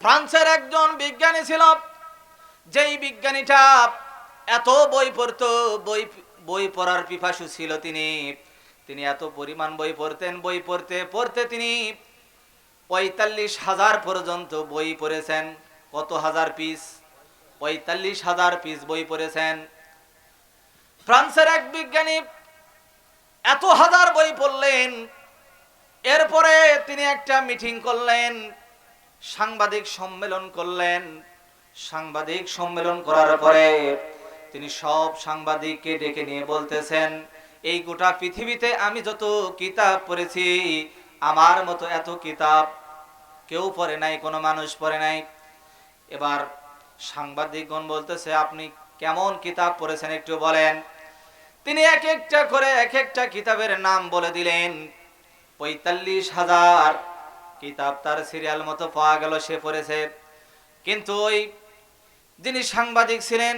ফ্রান্সের একজন বিজ্ঞানী ছিল, যেই বিজ্ঞানীটা এত বই পড়তো, বই বই পড়ার পিপাসু ছিল তিনি। তিনি এত পরিমাণ বই পড়তেন, বই পড়তে পড়তে তিনি পঁয়তাল্লিশ হাজার পর্যন্ত বই পড়েছেন। কত হাজার পিস? পঁয়তাল্লিশ হাজার পিস বই পড়েছেন। ফ্রান্সের এক বিজ্ঞানী এত হাজার বই পড়লেন, এরপরে তিনি একটা মিটিং করলেন। সাংবাদিক সম্মেলন করলেন। সাংবাদিক সম্মেলন করার পরে তিনি সব সাংবাদিককে ডেকে নিয়ে বলতেছেন, এই গোটা পৃথিবীতে আমি যত কিতাব পড়েছি, আমার মতো এত কিতাব কেউ পড়ে নাই, কোনো মানুষ পড়ে নাই। এবার সাংবাদিকগণ বলতেছে, আপনি কেমন কিতাব পড়েছেন একটু বলেন। তিনি এক একটা করে এক একটা কিতাবের নাম বলে দিলেন। পঁয়তাল্লিশ হাজার কিতাব তার সিরিয়াল মতো পাওয়া গেল, সে পড়েছে। কিন্তু ওই যিনি সাংবাদিক ছিলেন,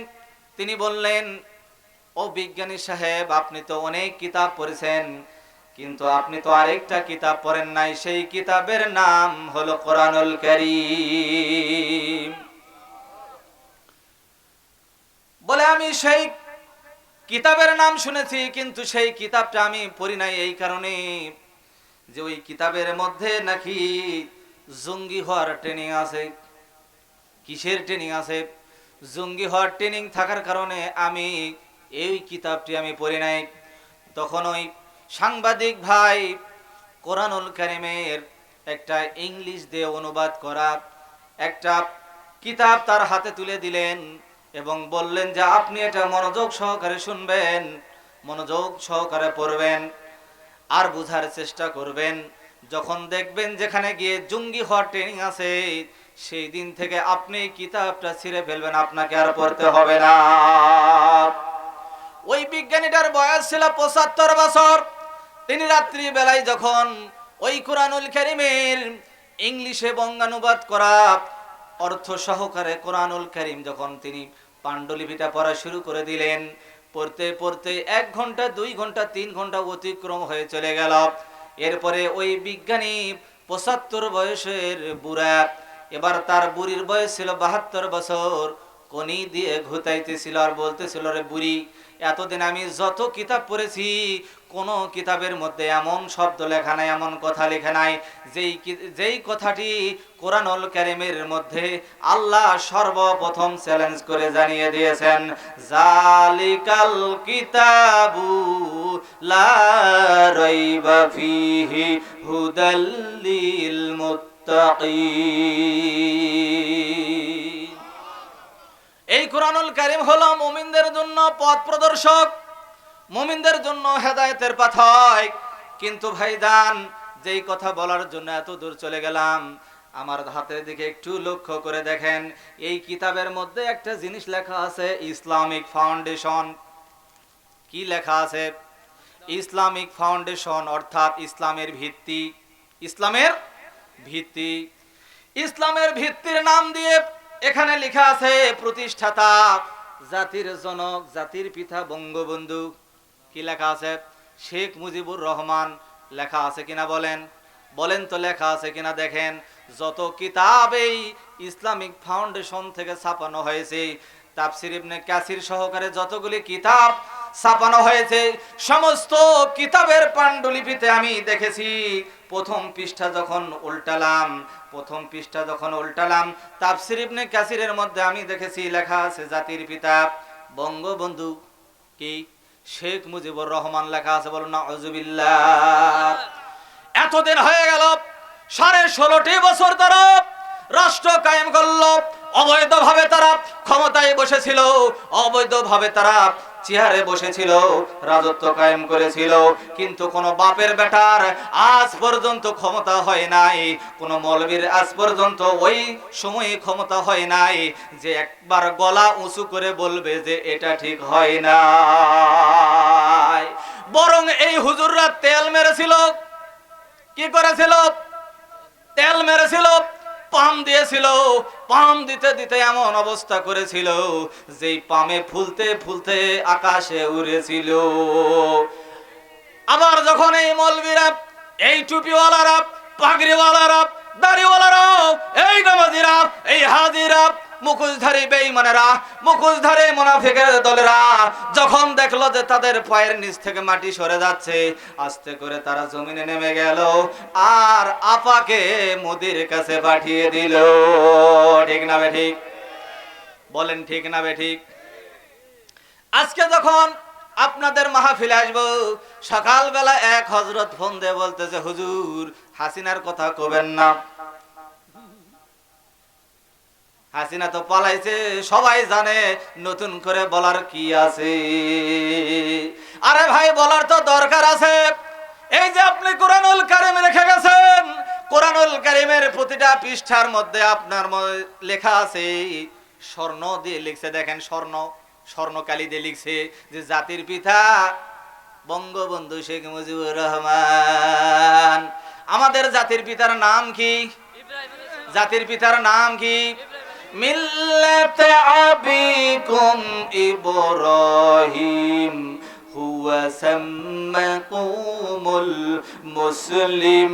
তিনি বললেন, ও বিজ্ঞানী সাহেব, আপনি তো অনেক কিতাব পড়েছেন, কিন্তু আপনি তো আরেকটা কিতাব পড়েন নাই। সেই কিতাবের নাম হলো কোরআনুল কারীম। বলে, আমি সেই কিতাবের নাম শুনেছি, কিন্তু সেই কিতাবটা আমি পড়ি নাই এই কারণে যে ওই কিতাবের মধ্যে নাকি জঙ্গি হওয়ার ট্রেনিং আছে। কিসের ট্রেনিং আছে? জঙ্গি হওয়ার ট্রেনিং থাকার কারণে আমি এই কিতাবটি আমি পড়ি নাই। তখন ওই সাংবাদিক ভাই কোরআনুল কারিমের একটা ইংলিশ দিয়ে অনুবাদ করা একটা কিতাব তার হাতে তুলে দিলেন এবং বললেন যে, আপনি এটা মনোযোগ সহকারে শুনবেন, মনোযোগ সহকারে পড়বেন। আর বোঝার চেষ্টা করবেন। যখন দেখবেন যেখানে গিয়ে জঙ্গি হওয়ার ট্রেনিং আছে, সেই দিন থেকে আপনি কিতাবটা ছিঁড়ে ফেলবেন, আপনাকে আর পড়তে হবে না। ওই বিজ্ঞানীটার বয়স ছিল পঁচাত্তর বছর। তিনি রাত্রি বেলায় যখন ওই কোরআনুল কারিমের ইংলিশে বঙ্গানুবাদ করা অর্থ সহকারে কোরআনুল কারিম যখন তিনি পাণ্ডুলিপিটা পড়া শুরু করে দিলেন পড়তে পড়তে এক ঘণ্টা, দুই ঘণ্টা, তিন ঘণ্টা অতিক্রম হয়ে চলে গেল। এরপরে ওই বিজ্ঞানী পঁচাত্তর বয়সের বুড়া, এবার তার বুড়ির বয়স ছিল বাহাত্তর বছর। কনি দিয়ে ঘুতাইতেছিল আর বলতেছিল, রে বুড়ি, এতদিন আমি যত কিতাব পড়েছি, কোন কিতাবের মধ্যে এমন শব্দ লেখা নাই, এমন কথা লেখা নাই, যেই যেই কথাটি কোরআনুল কারিমের মধ্যে আল্লাহ সর্বপ্রথম চ্যালেঞ্জ করে জানিয়ে দিয়েছেন, জালিকাল কিতাবু লা রাইবা ফিহি মুত্তাকিন। কোরআনুল কারিম হলো মুমিনদের জন্য পথ প্রদর্শক, মুমিনদের জন্য হেদায়েতের পাথয় কিন্তু ভাইদান যেই কথা বলার জন্য এত দূর চলে গেলাম, আমার হাতের দিকে একটু লক্ষ্য করে দেখেন, এই কিতাবের মধ্যে একটা জিনিস লেখা আছে, ইসলামিক ফাউন্ডেশন। কি লেখা আছে? ইসলামিক ফাউন্ডেশন অর্থাৎ ইসলামের ভিত্তি। ইসলামের ভিত্তি। ইসলামের ভিত্তির নাম দিয়ে এখানে লেখা আছে, প্রতিষ্ঠাতা জাতির জনক, জাতির পিতা বঙ্গবন্ধু। কি লেখা আছে? শেখ মুজিবুর রহমান লেখা আছে কিনা বলেন? বলেন তো লেখা আছে কিনা দেখেন। যত কিতাব এই ইসলামিক ফাউন্ডেশন থেকে ছাপানো হয়েছে, তাফসির ইবনে কাসির সহকারে যতগুলি কিতাব ছাপানো হয়েছে। সমস্ত কিতাবের পাণ্ডুলিপিতে আমি দেখেছি, প্রথম পৃষ্ঠা যখন উল্টালাম, প্রথম পৃষ্ঠা যখন উল্টালাম, তাফসির ইবনে কাসিরের মধ্যে আমি দেখেছি, লেখা আছে, জাতির পিতা, বঙ্গবন্ধু কি? শেখ মুজিবুর রহমান লেখা আছে, বলুন না এতদিন হয়ে গেল, সাড়ে ষোলোটি বছর তারা রাষ্ট্র কায়েম করল অবৈধভাবে তারা ক্ষমতায় বসেছিল, অবৈধভাবে তারা চেয়ারে বসেছিল, রাজত্ব কায়েম করেছিল। কিন্তু কোন বাপের বেটার আজ পর্যন্ত ক্ষমতা হয় নাই, কোন মৌলবীর আজ পর্যন্ত ওই সময়ে ক্ষমতা হয় নাই যে একবার গলা উঁচু করে বলবে যে এটা ঠিক হয় না বরং এই হুজুররা তেল মেরেছিল। কি করেছিল? তেল মেরেছিল, পাম দিয়েছিল। পাম দিতে দিতে এমন অবস্থা করেছিল যে পামে ফুলতে ফুলতে আকাশে উড়েছিল। আবার যখন এই মলবিরা, এই টুপিওয়ালারা, পাগড়িওয়ালারা দাড়িওয়ালারা এই নামাজিরা, এই হাজিরা মুখোশধারী বেঈমানেরা মুখোশধারী মুনাফিকের দলেরা যখন দেখল যে তাদের পায়ের নিচ থেকে মাটি সরে যাচ্ছে, আস্তে করে তারা জমিনে নেমে গেল আর আপাকে মোদির কাছে পাঠিয়ে দিল। ঠিক না ঠিক? বলেন ঠিক না ঠিক? আজকে যখন আপনাদের মাহফিলে আসব, সকালবেলা এক হজরত ফোন দিয়ে বলতেছে, হুজুর, হাসিনার কথা কবেন না? হাসিনা তো পালাইছে সবাই জানে নতুন করে বলার কি আছে। আরে ভাই বলার তো দরকার আছে। এই যে আপনি কোরআনুল কারিম রেখে গেছেন কোরআনুল কারিমের প্রতিটা পৃষ্ঠার মধ্যে আপনার লেখা আছে স্বর্ণ দিয়ে লিখছে দেখেন স্বর্ণ স্বর্ণকালী দিয়ে লিখছে যে জাতির পিতা বঙ্গবন্ধু শেখ মুজিবুর রহমান। আমাদের জাতির পিতার নাম কি? জাতির পিতার নাম কি? ملة أبيكم إبراهيم هو سمكم المسلمين